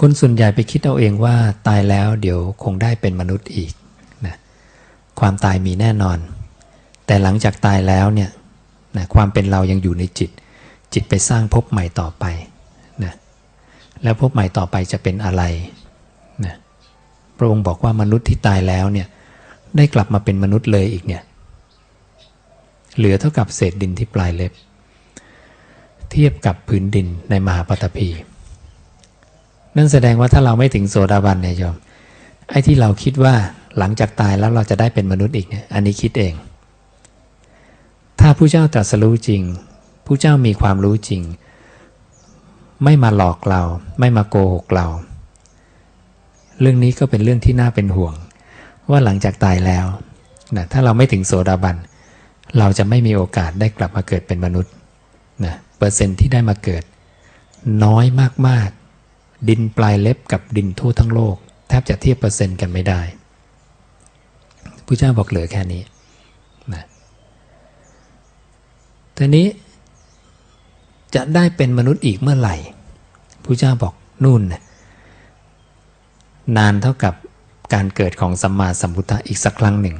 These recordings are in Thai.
คนส่วนใหญ่ไปคิดเอาเองว่าตายแล้วเดี๋ยวคงได้เป็นมนุษย์อีกนะความตายมีแน่นอน แต่หลังจากตายแล้วเนี่ยนะความเป็นเรายังอยู่ในจิต จิตไปสร้างภพใหม่ต่อไปนะแล้วภพใหม่ต่อไปจะเป็นอะไรนะพระองค์บอกว่ามนุษย์ที่ตายแล้วเนี่ยได้กลับมาเป็นมนุษย์เลยอีกเนี่ยเหลือเท่ากับเศษดินที่ปลายเล็บ เทียบกับพื้นดินในมหาปฐพี นั่นแสดงว่าถ้าเราไม่ถึงโสดาบันเนี่ยโยมไอ้ที่เราคิดว่าหลังจากตายแล้วเราจะได้เป็นมนุษย์อีกเนี่ยอันนี้คิดเอง ถ้าผู้เจ้าตรัสรู้จริงผู้เจ้ามีความรู้จริง ไม่มาหลอกเรา ไม่มาโกหกเรา เรื่องนี้ก็เป็นเรื่องที่น่าเป็นห่วง ว่าหลังจากตายแล้วนะถ้าเราไม่ถึงโสดาบันเราจะไม่มีโอกาสได้กลับมาเกิดเป็นมนุษย์นะเปอร์เซ็นต์ที่ได้มาเกิด น้อยมาก ดินปลายเล็บกับดินทั่วทั้งโลก แทบจะเทียบเปอร์เซ็นต์กันไม่ได้พระเจ้าบอกเหลือแค่นี้นะทีนี้จะได้เป็นมนุษย์อีกเมื่อไหร่พระเจ้าบอกนู่นนะนานเท่ากับการเกิดของสัมมาสัมพุทธะอีกสักครั้งหนึ่ง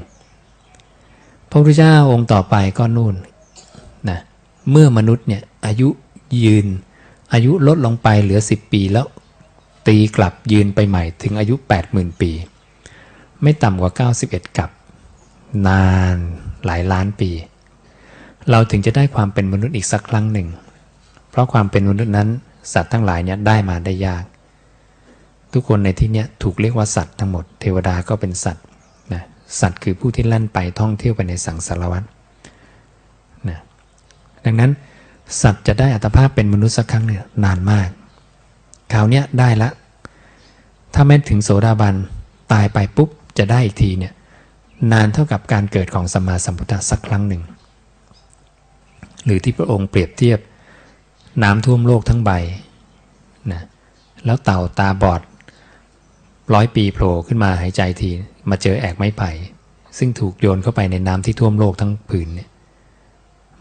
พระพุทธเจ้าองค์ต่อไปก็นู่นนะเมื่อมนุษย์เนี่ยอายุยืนอายุลดลงไปเหลือ 10 ปีแล้ว ตีกลับยืนไปใหม่ถึงอายุ 80,000 ปี ไม่ต่ำกว่า 91 กับ นานหลายล้านปี เราถึงจะได้ความเป็นมนุษย์อีกสักครั้งหนึ่ง เพราะความเป็นมนุษย์นั้นสัตว์ทั้งหลายเนี่ยได้มาได้ยาก ทุกคนในที่เนี้ยถูกเรียกว่าสัตว์ทั้งหมด เทวดาก็เป็นสัตว์นะสัตว์คือผู้ที่แล่นไปท่องเที่ยวไปในสังสารวัฏนะดังนั้นสัตว์จะได้อัตภาพเป็นมนุษย์สักครั้งเนี่ยนานมาก คราวเนี้ยได้ละ ถ้าแม้ถึงโสดาบันตายไปปุ๊บจะได้อีกทีเนี่ยนานเท่ากับการเกิดของสัมมาสัมพุทธะสักครั้งหนึ่ง หรือที่พระองค์เปรียบเทียบน้ำท่วมโลกทั้งใบนะแล้วเต่าตาบอดร้อยปีโผล่ขึ้นมาหายใจที มาเจอแอกไม้ไผ่ซึ่งถูกโยนเข้าไปในน้ำที่ท่วมโลกทั้งผืนเนี่ย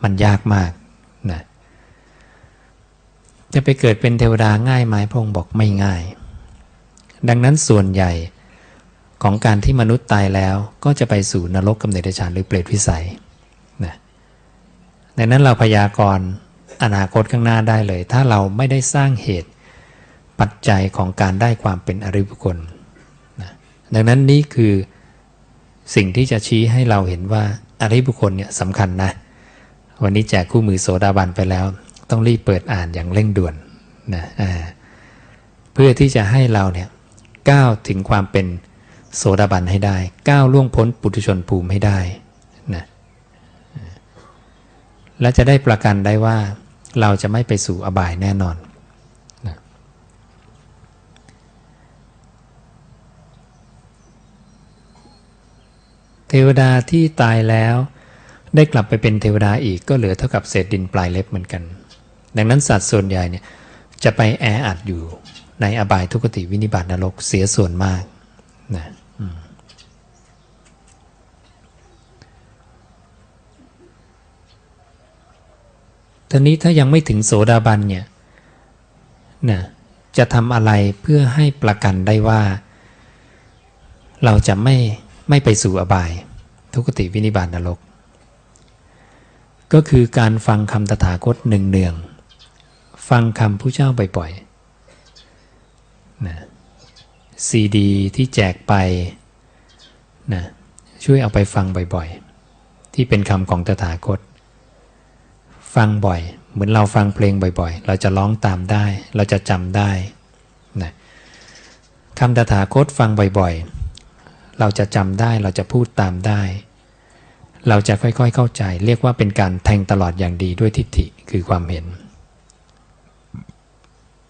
มันยากมากนะจะไปเกิดเป็นเทวดาง่ายไหมพระองค์บอกไม่ง่าย ดังนั้นส่วนใหญ่ของการที่มนุษย์ตายแล้วก็จะไปสู่นรกกำเนิดเดชานหรือเปรตวิสัยนะดังนั้นเราพยากรณ์อนาคตข้างหน้าได้เลย ถ้าเราไม่ได้สร้างเหตุปัจจัยของการได้ความเป็นอริยบุคคลนะดังนั้นนี่คือสิ่งที่จะชี้ให้เราเห็นว่าอริยบุคคลเนี่ยสำคัญนะ วันนี้แจกคู่มือโสดาบันไปแล้ว ต้องรีบเปิดอ่านอย่างเร่งด่วนนะเพื่อที่จะให้เราเนี่ย ก้าวถึงความเป็นโสดาบันให้ได้ ก้าวล่วงพ้นปุถุชนภูมิให้ได้นะและจะได้ประกันได้ว่าเราจะไม่ไปสู่อบายแน่นอนนะเทวดาที่ตายแล้วได้กลับไปเป็นเทวดาอีกก็เหลือเท่ากับเศษดินปลายเล็บเหมือนกัน ดังนั้นสัตว์ส่วนใหญ่เนี่ยจะไปแออัดอยู่ ในอบายทุกติวินิบาตนรกเสียส่วนมากนะทีนี้ถ้ายังไม่ถึงโสดาบันเนี่ยนะจะทำอะไรเพื่อให้ประกันได้ว่า เราจะไม่ไม่ไปสู่อบาย ทุกติวินิบาตนรก ก็คือการฟังคำตถาคตหนึ่งเนือง ฟังคำผู้เจ้าบ่อยๆ ซีดี ที่แจกไปนะช่วยเอาไปฟังบ่อยๆ ที่เป็นคำของตถาคต ฟังบ่อย เหมือนเราฟังเพลงบ่อยๆ เราจะร้องตามได้ เราจะจำได้นะคำตถาคตฟังบ่อยๆ เราจะจำได้เราจะพูดตามได้ เราจะค่อยๆเข้าใจ เรียกว่าเป็นการแทงตลอดอย่างดีด้วยทิฏฐิคือความเห็น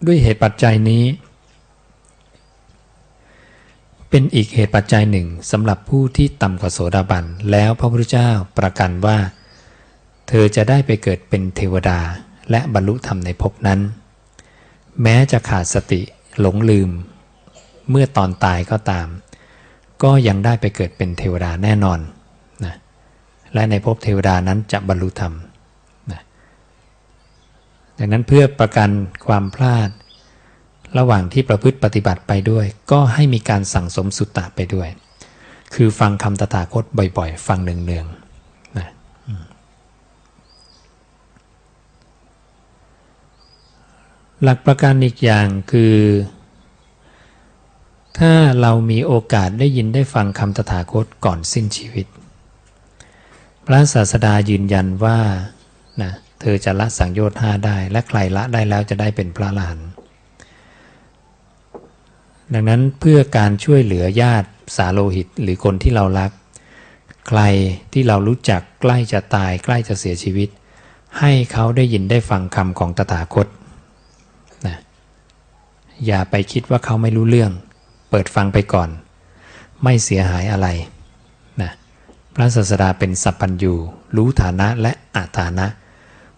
ด้วยเหตุปัจจัยนี้ เป็นอีกเหตุปัจจัยหนึ่งสำหรับผู้ที่ต่ำกว่าโสดาบัน แล้วพระพุทธเจ้าประกันว่า เธอจะได้ไปเกิดเป็นเทวดาและบรรลุธรรมในภพนั้น แม้จะขาดสติหลงลืม เมื่อตอนตายก็ตาม ก็ยังได้ไปเกิดเป็นเทวดาแน่นอนนะและในภพเทวดานั้นจะบรรลุธรรมนะดังนั้นเพื่อประกันความพลาด ระหว่างที่ประพฤติปฏิบัติไปด้วย ก็ให้มีการสั่งสมสุตตะไปด้วย คือฟังคำตถาคตบ่อย ๆ ฟังเนืองๆนะหลักประการอีกอย่างคือ ถ้าเรามีโอกาสได้ยินได้ฟังคำตถาคตก่อนสิ้นชีวิต พระศาสดายืนยันว่านะเธอจะละสังโยชน์ห้าได้ และใครละได้แล้วจะได้เป็นพระอรหัน ดังนั้นเพื่อการช่วยเหลือญาติสาโลหิตหรือคนที่เรารัก ใครที่เรารู้จักใกล้จะตายใกล้จะเสียชีวิต ให้เขาได้ยินได้ฟังคำของตถาคตนะอย่าไปคิดว่าเขาไม่รู้เรื่อง เปิดฟังไปก่อน ไม่เสียหายอะไรนะพระศาสดาเป็นสัพพัญญูรู้ฐานะและอาฐานะ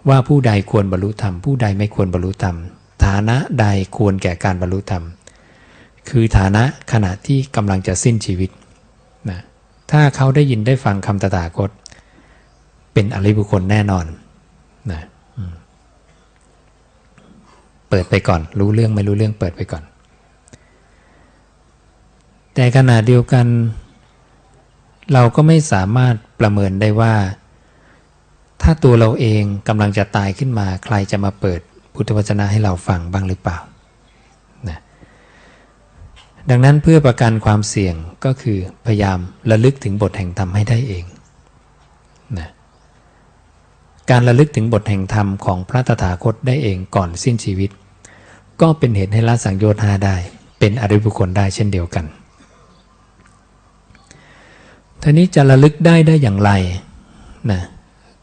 ว่าผู้ใดควรบรรลุธรรมผู้ใดไม่ควรบรรลุธรรม ฐานะใดควรแก่การบรรลุธรรม คือฐานะขณะที่กำลังจะสิ้นชีวิตนะถ้าเขาได้ยินได้ฟังคำตถาคต เป็นอริบุคคลแน่นอนนะเปิดไปก่อน รู้เรื่องไม่รู้เรื่องเปิดไปก่อน แต่ขณะเดียวกัน เราก็ไม่สามารถประเมินได้ว่า ถ้าตัวเราเองกำลังจะตายขึ้นมา ใครจะมาเปิดพุทธวจนะให้เราฟังบ้างหรือเปล่า ดังนั้นเพื่อประกันความเสี่ยงก็คือพยายามระลึกถึงบทแห่งธรรมให้ได้เองนะการระลึกถึงบทแห่งธรรมของพระตถาคตได้เองก่อนสิ้นชีวิต ก็เป็นเหตุให้ละสังโยชน์ห้าได้ เป็นอริบุคคลได้เช่นเดียวกันทีนี้จะระลึกได้ได้อย่างไรนะ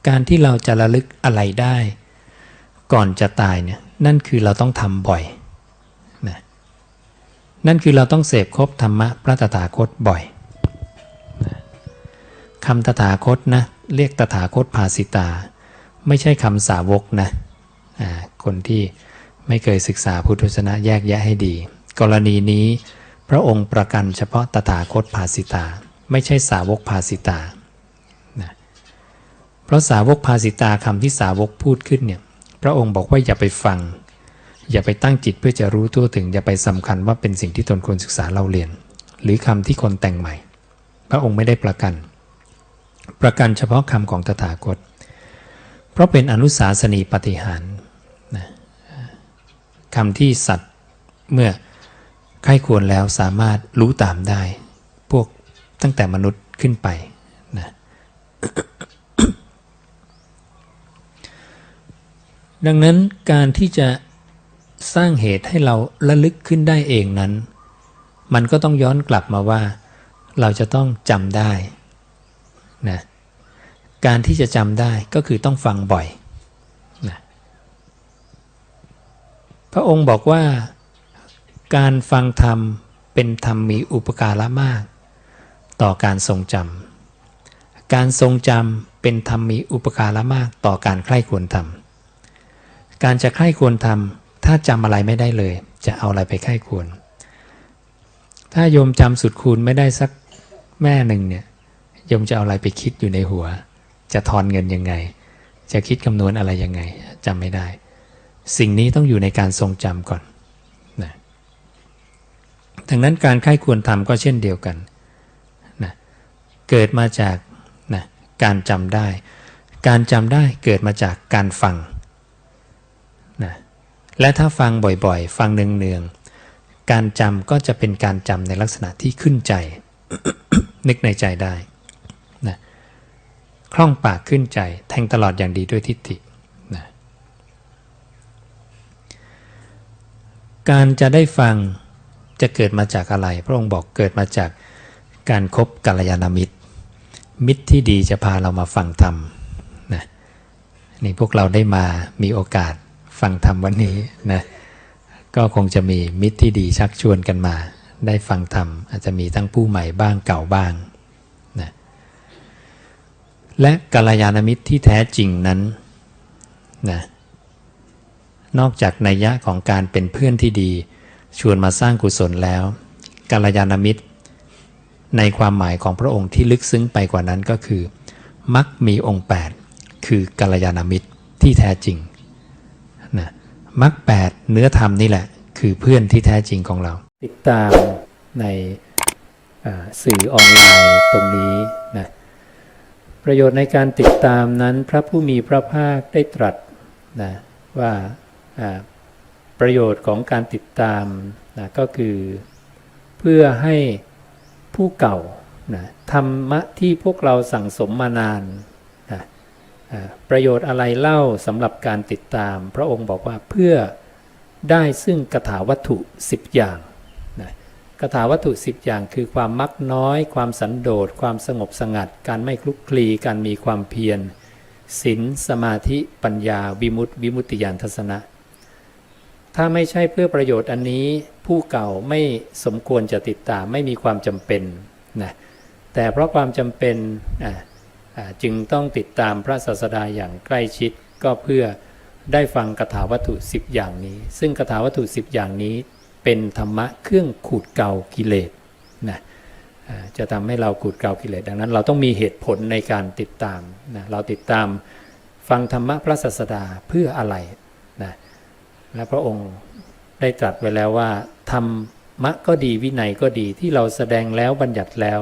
การที่เราจะระลึกอะไรได้ ก่อนจะตายเนี่ยนั่นคือเราต้องทำบ่อย นั่นคือเราต้องเสพครบธรรมะพระตถาคตบ่อยคำตถาคตนะเรียกตถาคตภาสิตา ไม่ใช่คำสาวกนะคนที่ไม่เคยศึกษาพุทธวจนะแยกแยะให้ดี กรณีนี้พระองค์ประกันเฉพาะตถาคตภาสิตา ไม่ใช่สาวกภาสิตานะเพราะสาวกภาสิตาคำที่สาวกพูดขึ้นเนี่ยพระองค์บอกว่าอย่าไปฟัง อย่าไปตั้งจิตเพื่อจะรู้ทั่วถึง อย่าไปสำคัญว่าเป็นสิ่งที่ตนควรศึกษาเราเรียน หรือคำที่คนแต่งใหม่ พระองค์ไม่ได้ประกัน ประกันเฉพาะคำของตถาคต เพราะเป็นอนุสาสนีปฏิหารนะคำที่สัตว์เมื่อใครควรแล้วสามารถรู้ตามได้ พวกตั้งแต่มนุษย์ขึ้นไปนะดังนั้นการที่จะ สร้างเหตุให้เราระลึกขึ้นได้เองนั้น มันก็ต้องย้อนกลับมาว่า เราจะต้องจำได้นะการที่จะจำได้ก็คือต้องฟังบ่อยนะพระองค์บอกว่า การฟังธรรมเป็นธรรมมีอุปการะมาก ต่อการทรงจำการทรงจำเป็นธรรมมีอุปการะมากต่อการใคร่ควรทำการจะใคร่ควรทำ ถ้าจำอะไรไม่ได้เลย จะเอาอะไรไปใคร่ควร ถ้าโยมจำสุดคูณไม่ได้สักแม่หนึ่งเนี่ยโยมจะเอาอะไรไปคิดอยู่ในหัว จะทอนเงินยังไง จะคิดคำนวณอะไรยังไงจำไม่ได้ สิ่งนี้ต้องอยู่ในการทรงจำก่อนนะดังนั้นการใคร่ควรทำก็เช่นเดียวกันนะเกิดมาจากนะการจำได้ การจำได้เกิดมาจากการฟัง และถ้าฟังบ่อยๆ ฟังเนืองๆ การจำก็จะเป็นการจำในลักษณะที่ขึ้นใจ นึกในใจได้นะคล่องปากขึ้นใจ แทงตลอดอย่างดีด้วยทิฏฐินะการจะได้ฟังจะเกิดมาจากอะไร พระองค์บอกเกิดมาจากการครบกัลยาณมิตร มิตรที่ดีจะพาเรามาฟังธรรมนะนี่พวกเราได้มามีโอกาส ฟังธรรมวันนี้นะก็คงจะมีมิตรที่ดีชักชวนกันมา ได้ฟังธรรมอาจจะมีทั้งผู้ใหม่บ้างเก่าบ้างนะและกัลยาณมิตรที่แท้จริงนั้นนะนอกจากนัยยะของการเป็นเพื่อนที่ดี ชวนมาสร้างกุศลแล้วกัลยาณมิตร ในความหมายของพระองค์ที่ลึกซึ้งไปกว่านั้นก็คือ มักมีองค์ 8 คือกัลยาณมิตรที่แท้จริง นะมักแปดเนื้อธรรมนี่แหละ คือเพื่อนที่แท้จริงของเรา ติดตามในสื่อออนไลน์ตรงนี้นะประโยชน์ในการติดตามนั้นพระผู้มีพระภาคได้ตรัสนะว่าประโยชน์ของการติดตามนะก็คือเพื่อให้ผู้เก่านะธรรมะที่พวกเราสั่งสมมานาน ประโยชน์อะไรเล่าสำหรับการติดตาม พระองค์บอกว่าเพื่อได้ซึ่งกถาวัตถุ 10 อย่างนะกถาวัตถุ 10 อย่างคือความมักน้อย ความสันโดษ ความสงบสงัด การไม่คลุกคลี การมีความเพียรศีลสมาธิปัญญา วิมุตติวิมุตติญาณทัศนะ ถ้าไม่ใช่เพื่อประโยชน์อันนี้ ผู้เก่าไม่สมควรจะติดตามไม่มีความจำเป็นนะแต่เพราะความจำเป็นอะอ่า จึงต้องติดตามพระศาสดาอย่างใกล้ชิดก็เพื่อได้ฟังคาถาวัตถุ 10 อย่างนี้ ซึ่งคาถาวัตถุ 10 อย่างนี้ เป็นธรรมะเครื่องขูดเกากิเลสนะจะทำให้เราขูดเกากิเลสดังนั้น เราต้องมีเหตุผลในการติดตามนะเราติดตามฟังธรรมะพระศาสดาเพื่ออะไรนะและพระองค์ได้ตรัสไว้แล้วว่าธรรมะก็ดีวินัยก็ดีที่เราแสดงแล้วบัญญัติแล้ว